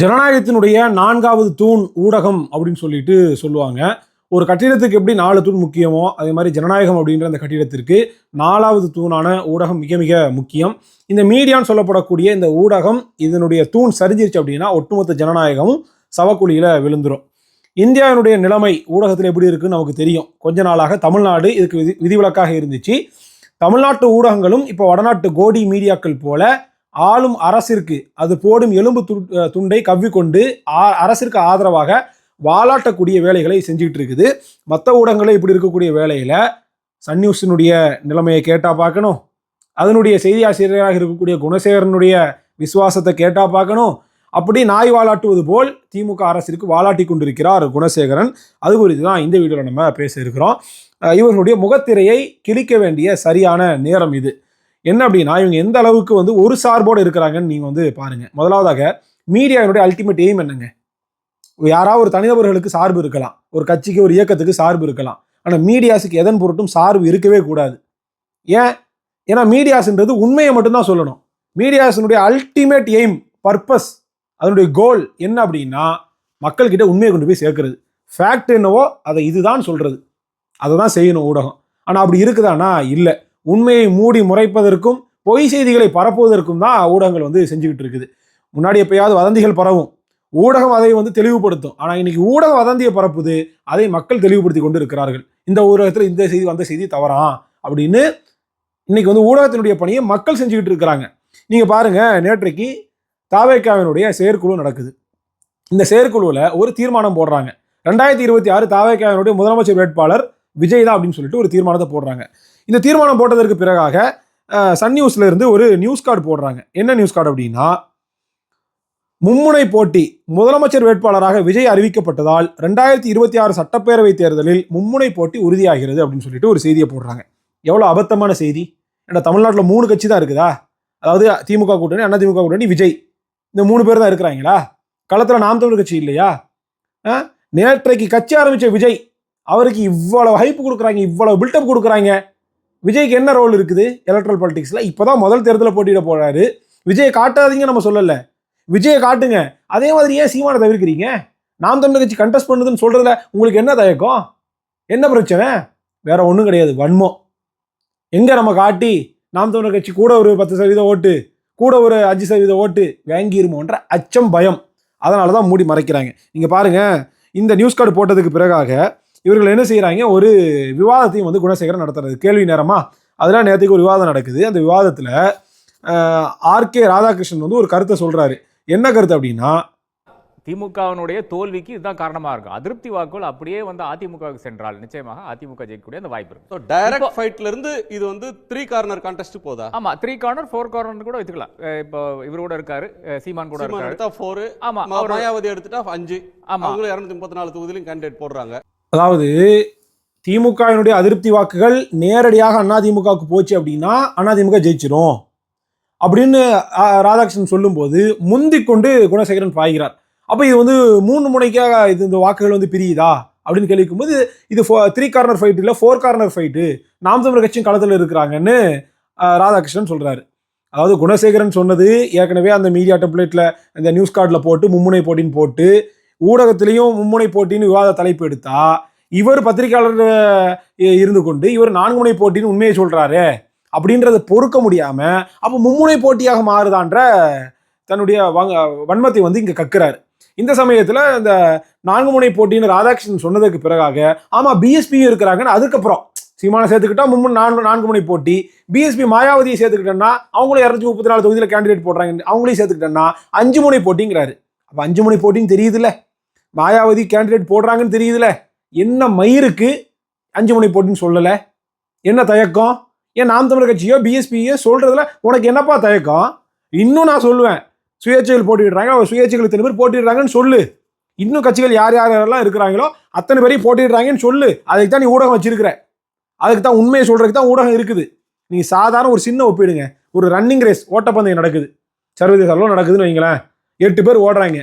ஜனநாயகத்தினுடைய நான்காவது தூண் ஊடகம் அப்படின்னு சொல்லிட்டு சொல்லுவாங்க. ஒரு கட்டிடத்துக்கு எப்படி நாலு தூண் முக்கியமோ அதே மாதிரி ஜனநாயகம் அப்படின்ற அந்த கட்டிடத்திற்கு நாலாவது தூணான ஊடகம் மிக மிக முக்கியம். இந்த மீடியான்னு சொல்லப்படக்கூடிய இந்த ஊடகம் இதனுடைய தூண் சரிஞ்சிருச்சு அப்படின்னா ஒட்டுமொத்த ஜனநாயகமும் சவக்குழியில் விழுந்துரும். இந்தியாவினுடைய நிலைமை ஊடகத்தில் எப்படி இருக்குன்னு நமக்கு தெரியும். கொஞ்ச நாளாக தமிழ்நாடு இதுக்கு விதி விதிவிலக்காக இருந்துச்சு. தமிழ்நாட்டு ஊடகங்களும் இப்போ வடநாட்டு கோடி மீடியாக்கள் போல ஆளும் அரசிற்கு அது போடும் எலும்பு துண்டை கவ்விக்கொண்டு ஆ- அரசிற்கு ஆதரவாக வாலாட்டக்கூடிய வேலைகளை செஞ்சுக்கிட்டு இருக்குது. மற்ற ஊடகங்களே இப்படி இருக்கக்கூடிய வேலையில் சன் நியூஸினுடைய நிலைமையை கேட்டால் பார்க்கணும். அதனுடைய செய்தி ஆசிரியராக இருக்கக்கூடிய குணசேகரனுடைய விசுவாசத்தை கேட்டால் பார்க்கணும். அப்படி நாய் வாலாட்டுவது போல் திமுக அரசிற்கு வாலாட்டி கொண்டிருக்கிறார் குணசேகரன். அது குறித்து தான் இந்த வீடியோவில் நம்ம பேச இருக்கிறோம். இவர்களுடைய முகத்திரையை கிழிக்க வேண்டிய சரியான நேரம் இது. என்ன அப்படின்னா இவங்க எந்த அளவுக்கு வந்து ஒரு சார்போடு இருக்கிறாங்கன்னு நீங்கள் வந்து பாருங்கள் முதலாவதாக மீடியாவினுடைய அல்டிமேட் எய்ம் என்னங்க? யாராவது ஒரு தனிநபர்களுக்கு சார்பு இருக்கலாம். ஒரு கட்சிக்கு ஒரு இயக்கத்துக்கு சார்பு இருக்கலாம். ஆனால் மீடியாஸுக்கு எதன் பொருட்டும் சார்பு இருக்கவே கூடாது. ஏன்? ஏன்னா மீடியாஸ்ன்றது உண்மையை மட்டும்தான் சொல்லணும். மீடியாஸினுடைய அல்டிமேட் எய்ம் பர்பஸ் அதனுடைய கோல் என்ன அப்படின்னா மக்கள்கிட்ட உண்மையை கொண்டு போய் சேர்க்கறது. ஃபேக்ட் என்னவோ அதை இதுதான் சொல்கிறது அதை தான் செய்யணும் ஊடகம். ஆனால் அப்படி இருக்குதானா? இல்லை. உண்மையை மூடி முறைப்பதற்கும் பொய் செய்திகளை பரப்புவதற்கும் தான் ஊடகங்கள் வந்து செஞ்சுக்கிட்டு இருக்குது. முன்னாடி எப்பயாவது வதந்திகள் பரவும். ஊடகம் அதை வந்து தெளிவுபடுத்தும். ஆனால் இன்னைக்கு ஊடக வதந்தியை பரப்புது அதை மக்கள் தெளிவுபடுத்தி கொண்டு இருக்கிறார்கள் இந்த ஊடகத்தில் இந்த செய்தி வந்த செய்தி தவறாம் அப்படின்னு இன்னைக்கு வந்து ஊடகத்தினுடைய பணியை மக்கள் செஞ்சுக்கிட்டு இருக்கிறாங்க. நீங்கள் பாருங்க நேற்றைக்கு தாவேக்காவினுடைய செயற்குழு நடக்குது. இந்த செயற்குழுவில் ஒரு தீர்மானம் போடுறாங்க. ரெண்டாயிரத்தி இருபத்தி ஆறு தாவேக்காவினுடைய முதலமைச்சர் வேட்பாளர் விஜய் தான் அப்படின்னு சொல்லிட்டு ஒரு தீர்மானத்தை போடுறாங்க. இந்த தீர்மானம் போட்டதற்கு பிறகாக சன் நியூஸ்ல இருந்து ஒரு நியூஸ் கார்டு போடுறாங்க. என்ன நியூஸ் கார்டு அப்படின்னா மும்முனை போட்டி முதலமைச்சர் வேட்பாளராக விஜய் அறிவிக்கப்பட்டதால் ரெண்டாயிரத்தி இருபத்தி ஆறு சட்டப்பேரவை தேர்தலில் மும்முனை போட்டி உறுதியாகிறது அப்படின்னு சொல்லிட்டு ஒரு செய்தியை போடுறாங்க. எவ்வளோ அபத்தமான செய்தி. ஏன்னா தமிழ்நாட்டில் மூணு கட்சி தான் இருக்குதா? அதாவது திமுக கூட்டணி அண்ணா திமுக கூட்டணி விஜய். இந்த மூணு பேர் தான் இருக்கிறாங்களா? களத்தில் நாம் தமிழ் கட்சி இல்லையா? ஆ? நேற்றைக்கு கட்சி ஆரம்பித்த விஜய் அவருக்கு இவ்வளவு ஹைப் கொடுக்குறாங்க இவ்வளவு பில்டப் கொடுக்குறாங்க. விஜய்க்கு என்ன ரோல் இருக்குது? எலக்ட்ரல் பாலிடிக்ஸில் இப்போதான் முதல் தேர்தலில் போட்டியிட போகிறாரு விஜயை காட்டாதீங்க நம்ம சொல்லலை. விஜயை காட்டுங்க. அதே மாதிரி ஏன் சீமானை தவிர்க்கிறீங்க? நாம் தமிழ் கட்சி கண்டெஸ்ட் பண்ணுதுன்னு சொல்கிறதுல உங்களுக்கு என்ன தயக்கம்? என்ன பிரச்சனை? வேற ஒன்றும் கிடையாது. வன்மம். எங்கே நம்ம காட்டி நாம் தமிழர் கட்சி கூட ஒரு பத்து சதவீத ஓட்டு கூட ஒரு அஞ்சு சதவீத ஓட்டு வாங்கிருமோன்ற அச்சம் பயம். அதனால தான் மூடி மறைக்கிறாங்க. நீங்கள் பாருங்கள் இந்த நியூஸ் கார்டு போட்டதுக்கு பிறகாக இவர்கள் என்ன செய்றாங்க ஒரு விவாதத்தையும் வந்து குணசேகரன் நடத்துறது கேள்வி நேரமா? அதெல்லாம் நேற்றுக்கு ஒரு விவாதம் நடக்குது. அந்த விவாதத்தில் ஆர்கே ராதாகிருஷ்ணன் வந்து ஒரு கருத்தை சொல்றாரு. என்ன கருத்து அப்படின்னா திமுகவினுடைய தோல்விக்கு இதுதான் காரணமா இருக்கும். அதிருப்தி வாக்குகள் அப்படியே வந்து அதிமுகவுக்கு சென்றால் நிச்சயமாக அதிமுக ஜெயிக்கக்கூடிய அந்த வாய்ப்பு இருக்கு ஸோ டைரக்ட் ஃபைட்ல இருந்து இது வந்து த்ரீ கார்னர் கான்டெஸ்ட் போதா? ஆமா த்ரீ கார்னர் ஃபோர் கார்னர் கூட வச்சுக்கலாம். இப்போ இவர் கூட இருக்காரு சீமான் கூட இருக்காரு. எடுத்தா ஃபோர் ஆமா மாயாவதி எடுத்துட்டா அஞ்சு. ஆமா. அவங்களும் இரநூத்தி முப்பத்தி நாலு தொகுதியிலும் கேண்டிடேட் போடுறாங்க. அதாவது திமுகவினுடைய அதிருப்தி வாக்குகள் நேரடியாக அதிமுகவுக்கு போச்சு அப்படின்னா அதிமுக ஜெயிச்சிடும் அப்படின்னு ராதாகிருஷ்ணன் சொல்லும்போது முந்தி கொண்டு குணசேகரன் பாய்கிறார். அப்போ இது வந்து மூணு முனைக்காக இது இந்த வாக்குகள் வந்து பிரியுதா? அப்படின்னு கேள்விக்கும்போது இது ஃபோ த்ரீ கார்னர் ஃபைட்டு இல்லை four corner fight Naam Tamilar கட்சியும் களத்தில் இருக்கிறாங்கன்னு ராதாகிருஷ்ணன் சொல்கிறாரு அதாவது குணசேகரன் சொன்னது ஏற்கனவே அந்த மீடியா டெம்ப்ளேட்டில் இந்த நியூஸ் கார்டில் போட்டு மும்முனை போட்டின்னு போட்டு ஊடகத்திலையும் மும்முனை போட்டின்னு விவாத தலைப்பு எடுத்தா இவர் பத்திரிகையாளர் இருந்து கொண்டு இவர் நான்கு முனை போட்டின்னு உண்மையை சொல்றாரு அப்படின்றத பொறுக்க முடியாம அப்ப மும்முனை போட்டியாக மாறுதான்ற தன்னுடைய வன்மத்தை வந்து இங்க கக்குறாரு. இந்த சமயத்துல இந்த நான்கு முனை போட்டின்னு ராதாகிருஷ்ணன் சொன்னதுக்கு பிறகாக ஆமா பிஎஸ்பியும் இருக்கிறாங்கன்னு அதுக்கப்புறம் சீமான சேர்த்துக்கிட்டா மும்முன் நான்கு நான்கு முனை போட்டி பிஎஸ்பி மாயாவதியை சேர்த்துக்கிட்டேன்னா அவங்களும் இரநூத்தி முப்பத்தி நாலு தொகுதியில் கேண்டிடேட் போடுறாங்க அவங்களையும் சேர்த்துக்கிட்டேன்னா அஞ்சு முனை போட்டிங்கிறாரு. அப்போ அஞ்சு முனை போட்டின்னு தெரியுதுல்ல. மாயாவதி கேண்டிடேட் போடுறாங்கன்னு தெரியுதுல்ல என்ன மயிருக்கு? அஞ்சு மணி போட்டுன்னு சொல்லலை. என்ன தயக்கம்? ஏன் நாம் தமிழர் கட்சியோ பிஎஸ்பியோ சொல்கிறதுல உனக்கு என்னப்பா தயக்கம்? இன்னும் நான் சொல்லுவேன். சுயேட்சைகள் போட்டிடுறாங்க அவர் சுயேட்சைகள் இத்தனை பேர் போட்டிடுறாங்கன்னு சொல்லு. இன்னும் கட்சிகள் யார் யார் யாரெல்லாம் இருக்கிறாங்களோ அத்தனை பேரையும் போட்டிடுறாங்கன்னு சொல்லு. அதுக்கு தான் நீ ஊடகம் வச்சிருக்கிற. அதுக்கு தான் உண்மையை சொல்கிறதுக்கு தான் ஊடகம் இருக்குது. நீ சாதாரண ஒரு சின்ன ஒப்பிடுங்க. ஒரு ரன்னிங் ரேஸ் ஓட்டப்பந்தயம் நடக்குது. சர்வதேச அளவில் நடக்குதுன்னு வைங்களேன். எட்டு பேர் ஓடுறாங்க.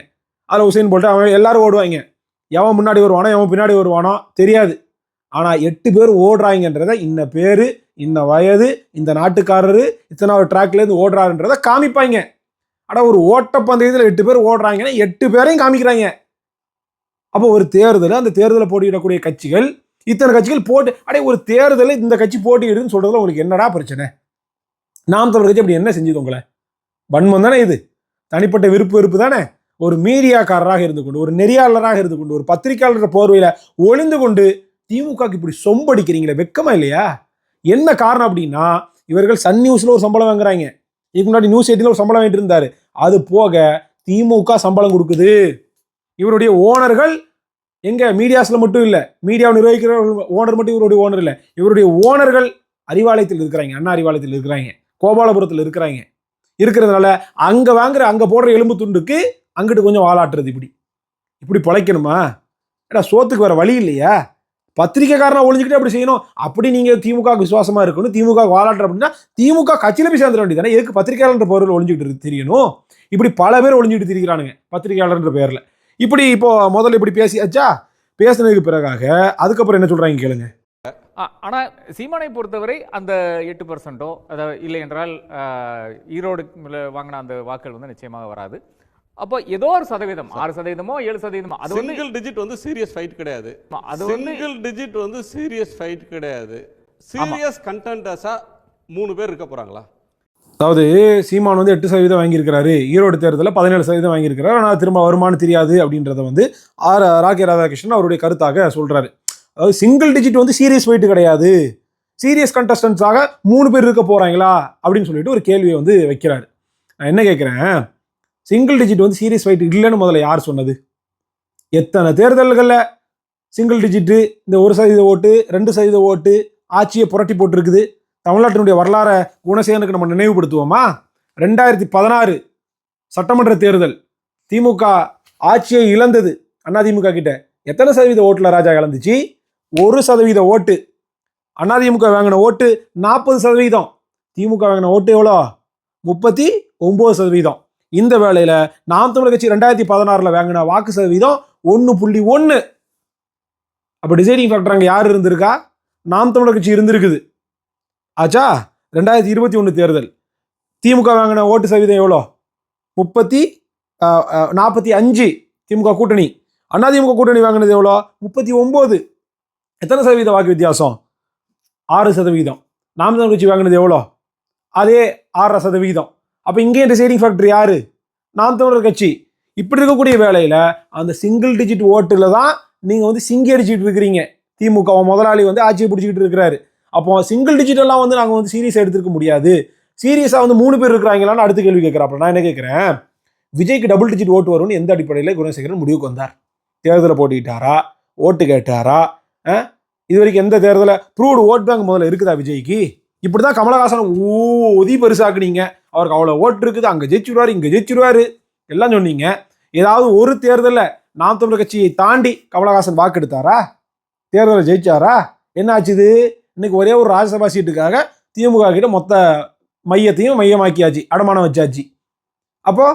அதில் உசைன் போல்ட்டு அவன் எல்லாரும் ஓடுவாங்க எவன் முன்னாடி வருவானோ எவன் பின்னாடி வருவானோ தெரியாது. ஆனால் எட்டு பேர் ஓடுறாங்கன்றத இன்ன பேர் இந்த வயது இந்த நாட்டுக்காரரு இத்தனை ஒரு ட்ராக்லேருந்து ஓடுறாருன்றத காமிப்பாங்க ஆனால் ஒரு ஓட்டப்பந்தயத்தில் எட்டு பேர் ஓடுறாங்கன்னா எட்டு பேரையும் காமிக்கிறாங்க அப்போ ஒரு தேர்தல் அந்த தேர்தலில் போட்டியிடக்கூடிய கட்சிகள் இத்தனை கட்சிகள் போட்டு அடே ஒரு தேர்தலில் இந்த கட்சி போட்டியிடுன்னு சொல்கிறதுல உங்களுக்கு என்னடா பிரச்சனை? நாம் தமிழ் கட்சி அப்படி என்ன செஞ்சது உங்களை? வன்மம் தானே இது? தனிப்பட்ட விருப்பு வெறுப்பு தானே? ஒரு மீடியாக்காரராக இருந்து கொண்டு ஒரு நெறியாளராக இருந்து கொண்டு ஒரு பத்திரிகையாளர் போர்வையில் ஒளிந்து கொண்டு திமுகக்கு இப்படி சொம்படிக்கிறீங்களே வெக்கமா இல்லையா? என்ன காரணம் அப்படின்னா இவர்கள் சன் நியூஸ்ல ஒரு சம்பளம் வாங்குறாங்க. இதுக்கு முன்னாடி நியூஸ் எயிட்டில் ஒரு சம்பளம் வாங்கிட்டு இருந்தாரு. அது போக திமுக சம்பளம் கொடுக்குது. இவருடைய ஓனர்கள் எங்க? மீடியாஸ்ல மட்டும் இல்லை. மீடியாவை நிர்வகிக்கிற ஓனர் மட்டும் இவருடைய ஓனர் இல்லை. இவருடைய ஓனர்கள் அறிவாலயத்தில் இருக்கிறாங்க. அண்ணா அறிவாலயத்தில் இருக்கிறாங்க. கோபாலபுரத்தில் இருக்கிறாங்க. இருக்கிறதுனால அங்க வாங்குற அங்க போடுற எலும்பு துண்டுக்கு அங்கிட்டு கொஞ்சம் வாலாட்டுறது இப்படி. இப்படி பிழைக்கணுமா? ஏடா சோத்துக்கு வர வழி இல்லையா. பத்திரிக்கைக்காரனை ஒழிஞ்சுக்கிட்டே அப்படி செய்யணும். அப்படி நீங்கள் திமுக விசுவாசமாக இருக்கணும். திமுக வாலாட்டுற அப்படின்னா திமுக கட்சியில போய் சேர்ந்துட வேண்டியதானே எதுக்கு பத்திரிகையாளர் பொருள் ஒளிஞ்சுக்கிட்டு தெரியணும்? இப்படி பல பேர் ஒளிஞ்சுக்கிட்டு திரிக்கிறானுங்க பத்திரிகையாளர்ன்ற பேரில். இப்படி இப்போ முதல்ல இப்படி பேசியாச்சா பேசினதுக்கு பிறகாக அதுக்கப்புறம் என்ன சொல்கிறாங்க கேளுங்க. ஆனால் சீமானை பொறுத்தவரை அந்த எட்டு பர்சன்ட்டோ அதாவது இல்லை என்றால் ஈரோடு வாங்கின அந்த வாக்குகள் வந்து நிச்சயமாக வராது. அப்போ ஏதோ ஒரு சதவீதம் ஆறு சதவீதமோ ஏழு சதவீதமோ அது வந்து சிங்கிள் டிஜிட் வந்து சீரியஸ் ஃபைட் கிடையாது. அது வந்து சிங்கிள் டிஜிட் வந்து சீரியஸ் ஃபைட் கிடையாது. சீரியஸ் கண்டென்டஸா மூணு பேர் இருக்க போறாங்களா? அதாவது சீமான் வந்து எட்டு சதவீதம் வாங்கியிருக்கிறாரு. ஈரோடு தேர்தலில் பதினேழு சதவீதம் வாங்கியிருக்கிறாரு. ஆனால் திரும்ப வருமானம் தெரியாது அப்படின்றத வந்து ஆர் ராகே ராதாகிருஷ்ணன் அவருடைய கருத்தாக சொல்றாரு. அதாவது சிங்கிள் டிஜிட் வந்து சீரியஸ் வெயிட் கிடையாது. சீரியஸ் கண்டஸ்டன்ஸாக மூணு பேர் இருக்க போறாங்களா? அப்படின்னு சொல்லிட்டு ஒரு கேள்வியை வந்து வைக்கிறாரு. நான் என்ன கேட்குறேன் சிங்கிள் டிஜிட் வந்து சீரியஸ் ஃபைட் இல்லைன்னு முதல்ல யார் சொன்னது? எத்தனை தேர்தல்களில் சிங்கிள் டிஜிட்டு இந்த ஒரு சதவீத ஓட்டு ரெண்டு சதவீத ஓட்டு ஆட்சியை புரட்டி போட்டிருக்குது. தமிழ்நாட்டினுடைய வரலாறை குணசேகனுக்கு நம்ம நினைவுபடுத்துவோமா? ரெண்டாயிரத்தி பதினாறு சட்டமன்ற தேர்தல் திமுக ஆட்சியை இழந்தது அதிமுக கிட்ட. எத்தனை சதவீத ஓட்டில் ராஜா இழந்துச்சு? ஒரு சதவீத ஓட்டு. அதிமுக வாங்கின ஓட்டு நாற்பது சதவீதம். திமுக வாங்கின ஓட்டு எவ்வளோ? முப்பத்தி ஒம்பது சதவீதம். இந்த வேளையில நாம் தமிழர் கட்சி ரெண்டாயிரத்தி பதினாறுல வாங்கின வாக்கு சதவீதம் ஒன்று புள்ளி ஒன்று அப்போ டிசைனிங் ஃபேக்டர் அங்கே யார் இருந்திருக்கா? நாம் தமிழர் கட்சி இருந்திருக்குது. ஆச்சா? ரெண்டாயிரத்தி இருபத்தி ஒன்று தேர்தல். திமுக வாங்கின ஓட்டு சதவீதம் எவ்வளோ? முப்பத்தி நாற்பத்தி அஞ்சு திமுக கூட்டணி. அதிமுக கூட்டணி வாங்கினது எவ்வளோ? முப்பத்தி ஒம்பது. எத்தனை சதவீத வாக்கு வித்தியாசம்? ஆறு சதவீதம். நாம் தமிழ் கட்சி வாங்கினது எவ்வளோ? அதே ஆறரை சதவீதம். அப்போ இங்கே டிசைடிங் ஃபேக்டர் யார்? நாம் தமிழர் கட்சி. இப்படி இருக்கக்கூடிய வேலையில் அந்த சிங்கிள் டிஜிட் ஓட்டில் தான் நீங்கள் வந்து சிங்கி அடிச்சுட்டு இருக்கிறீங்க. திமுக முதலாளி வந்து ஆட்சியை பிடிச்சிக்கிட்டு இருக்கிறாரு. அப்போ சிங்கிள் டிஜிட்டெல்லாம் வந்து நாங்கள் வந்து சீரியஸ் எடுத்துக்க முடியாது. சீரியஸாக வந்து மூணு பேர் இருக்கிறாங்களான்னு அடுத்த கேள்வி கேட்குறேன் நான் என்ன கேட்குறேன்? விஜய்க்கு டபுள் டிஜிட் ஓட்டு வரும்னு எந்த அடிப்படையில் குணசேகரன் முடிவுக்கு வந்தார்? தேர்தலில் போட்டிக்கிட்டாரா ஓட்டு கேட்டாரா? இது வரைக்கும் எந்த தேர்தலில் ப்ரூவ்டு ஓட் பேங்க் முதல்ல இருக்குதா விஜய்க்கு? இப்படி தான் கமலஹாசன் ஊதி பெருசாக்குனீங்க. அவருக்கு அவ்வளோ ஓட்டு இருக்குது. அங்கே ஜெயிச்சுருவார் இங்கே ஜெயிச்சுருவார். எல்லாம் சொன்னீங்க. ஏதாவது ஒரு தேர்தலில் நாம் தமிழர் கட்சியை தாண்டி கமலஹாசன் வாக்கெடுத்தாரா? தேர்தலில் ஜெயிச்சாரா? என்ன ஆச்சுது இன்னைக்கு ஒரே ஒரு ராஜ்யசபா சீட்டுக்காக திமுக கிட்ட மொத்த மையத்தையும் மையமாக்கியாச்சு. அடமானம் வச்சாச்சு. அப்போ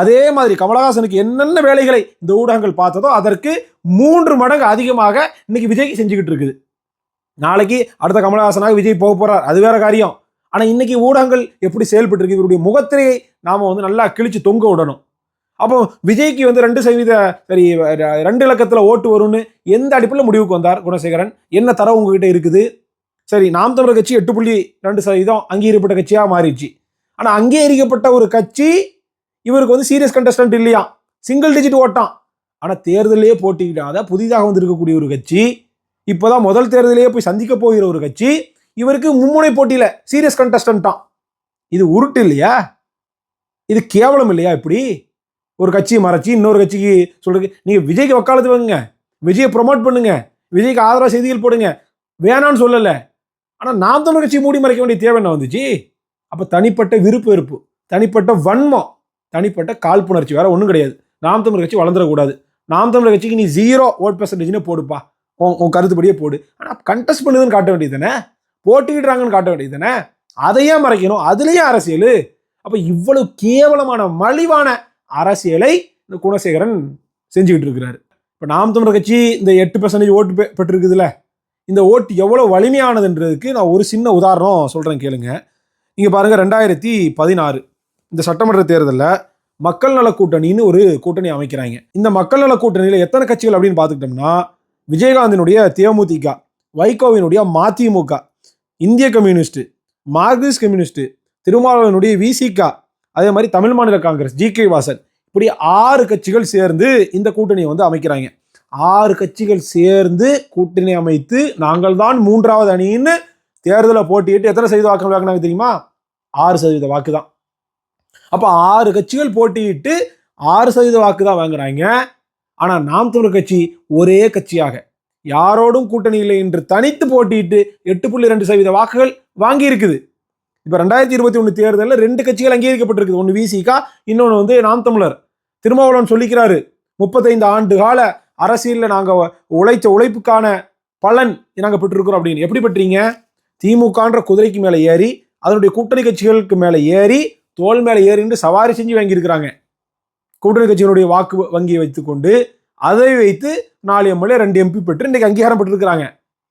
அதே மாதிரி கமலஹாசனுக்கு என்னென்ன வேலைகளை இந்த ஊடகங்கள் பார்த்ததோ அதற்கு மூன்று மடங்கு அதிகமாக இன்னைக்கு விஜய் செஞ்சுக்கிட்டு இருக்குது. நாளைக்கு அடுத்த கமலஹாசனாக விஜய் போக போறார். அது வேற காரியம். ஆனால் இன்னைக்கு ஊடகங்கள் எப்படி செயல்பட்டு இருக்கு இவருடைய முகத்திரையை நாம வந்து நல்லா கிழிச்சு தொங்க விடணும். அப்போ விஜய்க்கு வந்து ரெண்டு சதவீத சரி ரெண்டு இலக்கத்தில் ஓட்டு வரும்னு எந்த அடிப்படையில் முடிவுக்கு வந்தார் குணசேகரன்? என்ன தரவு உங்ககிட்ட இருக்குது? சரி நாம் தமிழர் கட்சி எட்டு புள்ளி ரெண்டு சதவீதம் அங்கீகரிக்கப்பட்ட கட்சியாக மாறிடுச்சு. ஆனால் அங்கீகரிக்கப்பட்ட ஒரு கட்சி இவருக்கு வந்து சீரியஸ் கண்டஸ்டன்ட் இல்லையா சிங்கிள் டிஜிட் ஓட்டான் ஆனால் தேர்தலே போட்டிக்கிடாத புதிதாக வந்திருக்கக்கூடிய ஒரு கட்சி இப்போதான் முதல் தேர்தலையே போய் சந்திக்க போகிற ஒரு கட்சி இவருக்கு மும்முனை போட்டியில் சீரியஸ் கண்டஸ்டன்ட்டான் இது உருட்டு இல்லையா? இது கேவலம் இல்லையா இப்படி? ஒரு கட்சியை மறைச்சி இன்னொரு கட்சிக்கு சொல்றது நீங்கள் விஜய்க்கு வக்காலத்து வைங்க விஜயை ப்ரொமோட் பண்ணுங்க. விஜய்க்கு ஆதரவு செய்திகள் போடுங்க. வேணான்னு சொல்லலை. ஆனால் நாம் தமிழ் கட்சி மூடி மறைக்க வேண்டிய தேவை என்ன வந்துச்சு? அப்போ தனிப்பட்ட விருப்பு வெறுப்பு தனிப்பட்ட வன்மம் தனிப்பட்ட காழ்ப்புணர்ச்சி வேற ஒன்றும் கிடையாது. நாம் தமிழ் கட்சி வளர்ந்துடக்கூடாது. நாம் தமிழ் கட்சிக்கு நீ ஜீரோ ஓட் பெர்சன்டேஜ்னே போடுப்பா. உன் உன் கருத்துப்படியே போடு. ஆனால் கண்டெஸ்ட் பண்ணுதுன்னு காட்ட வேண்டியது தானே போட்டிக்கிடுறாங்கன்னு காட்ட வேண்டியது தானே அதையே மறைக்கணும். அதுலேயே அரசியல். அப்போ இவ்வளவு கேவலமான மலிவான அரசியலை இந்த குணசேகரன் செஞ்சுக்கிட்டு இருக்கிறாரு. இப்போ நாம் தமிழர் கட்சி இந்த எட்டு பெர்சன்டேஜ் ஓட்டு பெ- பெற்றிருக்குதுல்ல? இந்த ஓட்டு எவ்வளோ வலிமையானதுன்றதுக்கு நான் ஒரு சின்ன உதாரணம் சொல்கிறேன் கேளுங்க. நீங்கள் பாருங்கள் ரெண்டாயிரத்தி பதினாறு. இந்த சட்டமன்ற தேர்தலில் மக்கள் நல கூட்டணின்னு ஒரு கூட்டணி அமைக்கிறாங்க. இந்த மக்கள் நல கூட்டணியில் எத்தனை கட்சிகள் அப்படின்னு பார்த்துக்கிட்டோம்னா விஜயகாந்தினுடைய தேமுதிக வைகோவினுடைய மதிமுக இந்திய கம்யூனிஸ்ட் மார்க்சிஸ்ட் கம்யூனிஸ்ட் திருமாவளவனுடைய விசிகா அதே மாதிரி தமிழ் மாநில காங்கிரஸ் ஜி கே வாசன் இப்படி ஆறு கட்சிகள் சேர்ந்து இந்த கூட்டணியை வந்து அமைக்கிறாங்க. ஆறு கட்சிகள் சேர்ந்து கூட்டணி அமைத்து நாங்கள் தான் மூன்றாவது அணின்னு தேர்தலில் போட்டியிட்டு எத்தனை சதவீத வாக்கு வாக்குனாங்க தெரியுமா? ஆறு சதவீத வாக்கு தான் அப்போ ஆறு கட்சிகள் போட்டியிட்டு ஆறு சதவீத வாக்கு தான் வாங்குறாங்க. ஆனால் நாம் தமிழர் கட்சி ஒரே கட்சியாக. யாரோடும் கூட்டணி இல்லை என்று தனித்து போட்டியிட்டு எட்டு புள்ளி ரெண்டு சதவீத வாக்குகள் வாங்கி இருக்குது இப்போ ரெண்டாயிரத்தி இருபத்தி ஒன்று தேர்தலில் ரெண்டு கட்சிகள் அங்கீகரிக்கப்பட்டிருக்குது. ஒன்று விசிகா இன்னொன்று வந்து நாம் தமிழர். திருமாவளவன் சொல்லிக்கிறாரு முப்பத்தைந்து ஆண்டு கால அரசியலில் நாங்கள் உழைச்ச உழைப்புக்கான பலன் நாங்கள் பெற்றிருக்கிறோம் அப்படின்னு. எப்படி பெற்றீங்க? திமுகன்ற குதிரைக்கு மேலே ஏறி அதனுடைய கூட்டணி கட்சிகளுக்கு மேலே ஏறி தோல் மேலே ஏறின்னு சவாரி செஞ்சு வாங்கியிருக்கிறாங்க. கூட்டணி கட்சியினுடைய வாக்கு வங்கியை வைத்துக்கொண்டு அதை வைத்து நாலு எம்எல்ஏ ரெண்டு எம்பி பெற்று இன்றைக்கு அங்கீகாரம் பெற்றிருக்கிறாங்க.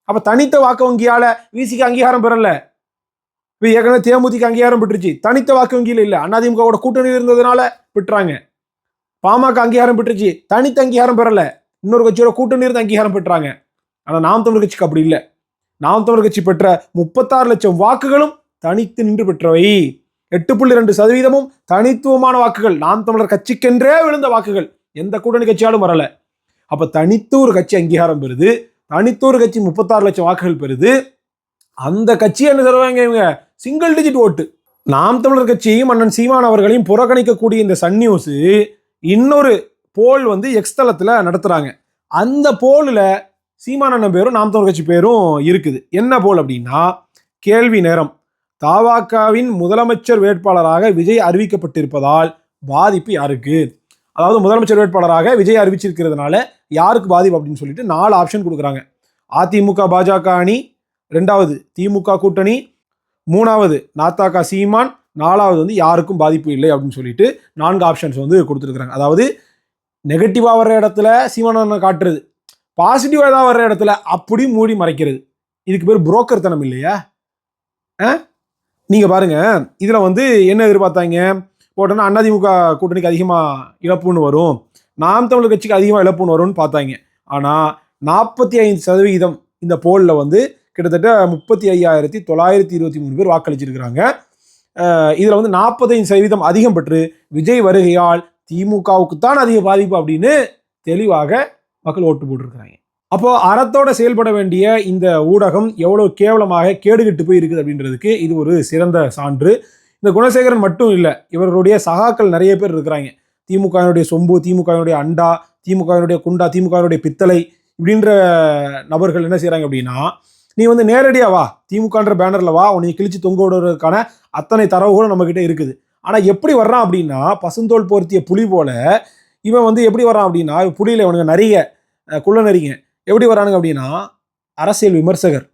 அப்ப தனித்த வாக்கு வங்கியால விசிக்கு அங்கீகாரம் பெறல. இப்போ ஏற்கனவே தேமுதிக அங்கீகாரம் பெற்றுச்சு. தனித்த வாக்கு வங்கியில் இல்லை. அதிமுகவோட கூட்டணி இருந்ததுனால பெற்றாங்க. பாமக அங்கீகாரம் பெற்றுச்சு. தனித்த அங்கீகாரம் பெறல. இன்னொரு கட்சியோட கூட்டணி இருந்து அங்கீகாரம் பெற்றாங்க. ஆனா நாம் தமிழ் கட்சிக்கு அப்படி இல்லை. நாம் தமிழ் கட்சி பெற்ற முப்பத்தாறு லட்சம் வாக்குகளும் தனித்து நின்று பெற்றவை. எட்டு புள்ளி ரெண்டு சதவீதமும் தனித்துவமான வாக்குகள். நாம் தமிழர் கட்சிக்கென்றே விழுந்த வாக்குகள். எந்த கூட்டணி கட்சியாலும் வரல. அப்ப தனித்து ஒரு கட்சி அங்கீகாரம் பெறுது. தனித்து ஒரு கட்சி முப்பத்தாறு லட்சம் வாக்குகள் பெறுது. அந்த கட்சி என்ன தருவாங்க இவங்க? சிங்கிள் டிஜிட் ஓட்டு நாம் தமிழர் கட்சியையும் அண்ணன் சீமான் அவர்களையும் புறக்கணிக்கக்கூடிய இந்த சன் நியூஸ் இன்னொரு போல் வந்து எக்ஸ்தலத்தில் நடத்துகிறாங்க அந்த போலில் சீமான் அண்ணன் பேரும் நாம் தமிழர் கட்சி பேரும் இருக்குது. என்ன போல் அப்படின்னா கேள்வி நேரம். தாவாக்காவின் முதலமைச்சர் வேட்பாளராக விஜய் அறிவிக்கப்பட்டிருப்பதால் பாதிப்பு யாருக்கு? அதாவது முதலமைச்சர் வேட்பாளராக விஜய் அறிவிச்சிருக்கிறதுனால யாருக்கு பாதிப்பு அப்படின்னு சொல்லிட்டு நாலு ஆப்ஷன் கொடுக்குறாங்க. அதிமுக பாஜக அணி ரெண்டாவது திமுக கூட்டணி மூணாவது நாத்தாக்கா சீமான் நாலாவது வந்து யாருக்கும் பாதிப்பு இல்லை அப்படின்னு சொல்லிட்டு நான்கு ஆப்ஷன்ஸ் வந்து கொடுத்துருக்குறாங்க. அதாவது நெகட்டிவாக வர்ற இடத்துல சீமான காட்டுறது பாசிட்டிவாக ஏதாவது வர்ற இடத்துல அப்படி மூடி மறைக்கிறது. இதுக்கு பேர் புரோக்கர் தனம் இல்லையா? ஆ? நீங்கள் பாருங்க இதில் வந்து என்ன எதிர்பார்த்தாங்க? போட்டோன்னா அதிமுக கூட்டணிக்கு அதிகமாக இழப்புன்னு வரும். நாம் தமிழர் கட்சிக்கு அதிகமாக இழப்புன்னு வரும்னு பார்த்தாங்க. ஆனால் நாற்பத்தி ஐந்து சதவிகிதம் இந்த போலில் வந்து கிட்டத்தட்ட முப்பத்தி ஐயாயிரத்தி தொள்ளாயிரத்தி இருபத்தி மூணு பேர் வாக்களிச்சிருக்கிறாங்க. இதில் வந்து நாற்பத்தைந்து சதவீதம் அதிகம் பெற்று விஜய் வருகையால் திமுகவுக்கு தான் அதிக பாதிப்பு அப்படின்னு தெளிவாக மக்கள் ஓட்டு போட்டிருக்கிறாங்க. அப்போ அறத்தோட செயல்பட வேண்டிய இந்த ஊடகம் எவ்வளவு கேவலமாக கேடுகெட்டு போய் இருக்குது அப்படின்றதுக்கு இது ஒரு சிறந்த சான்று. இந்த குணசேகரன் மட்டும் இல்லை இவருடைய சகாக்கள் நிறைய பேர் இருக்கிறாங்க. திமுகவினுடைய சொம்பு திமுகவினுடைய அண்டா திமுகவினுடைய குண்டா திமுகவினுடைய பித்தளை இப்படின்ற நபர்கள் என்ன செய்கிறாங்க அப்படின்னா நீ வந்து நேரடியாக வா திமுகன்ற பேனரில் வா உன்னை கிழிச்சு தொங்க விடுறதுக்கான அத்தனை தரவுகளும் நம்மக்கிட்ட இருக்குது. ஆனால் எப்படி வர்றான் அப்படின்னா பசுந்தோல் போர்த்திய புலி போல இவன் வந்து எப்படி வர்றான் அப்படின்னா புலியில் இவனுக்கு நிறைய குள்ள நரிங்க. எப்படி வரானுங்க அப்படின்னா அரசியல் விமர்சகர்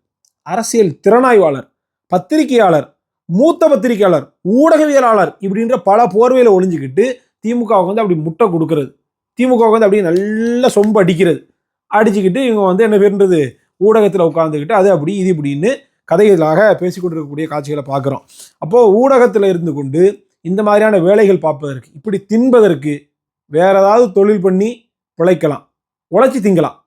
அரசியல் திறனாய்வாளர் பத்திரிகையாளர் மூத்த பத்திரிகையாளர் ஊடகவியலாளர் இப்படின்ற பல போர்வையில் ஒளிஞ்சுக்கிட்டு திமுகவுக்கு வந்து அப்படி முட்டை கொடுக்கறது. திமுகவுக்கு வந்து அப்படியே நல்ல சொம்பு அடிக்கிறது. அடிச்சுக்கிட்டு இவங்க வந்து என்ன பேருன்றது ஊடகத்தில் உட்காந்துக்கிட்டு அது அப்படி இது இப்படின்னு கதைகளாக பேசிக்கொண்டிருக்கக்கூடிய காட்சிகளை பார்க்குறோம். அப்போது ஊடகத்தில் இருந்து கொண்டு இந்த மாதிரியான வேலைகள் பார்ப்பதற்கு இப்படி தின்பதற்கு வேற ஏதாவது தொழில் பண்ணி பிழைக்கலாம். உழைச்சி திங்கலாம்.